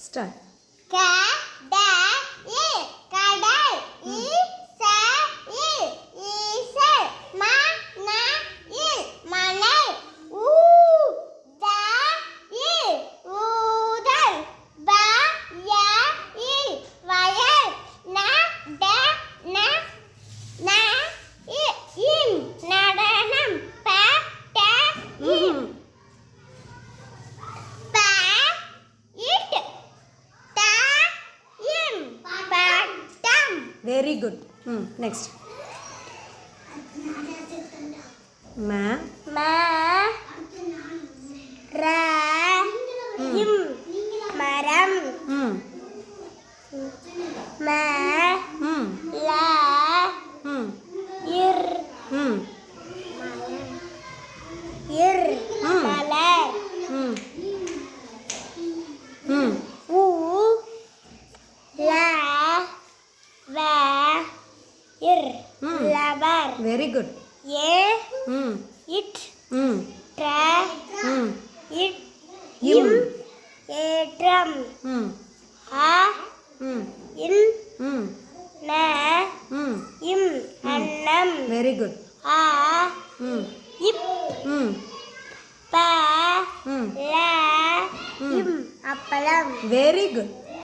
start. Cat. very good. Hmm next. Ma. Ma. Ra. Maram. Hmm. Ma. Hmm. Very good A hmm it ம் ட்ர ம் it இம். இம் ஏற்றம் ம் அ ம் இன் ம் ந ம் இம் அன்னம் வெரி குட் ஆ ம் இப் ம் ப ல இம் அப்பளம் வெரி குட்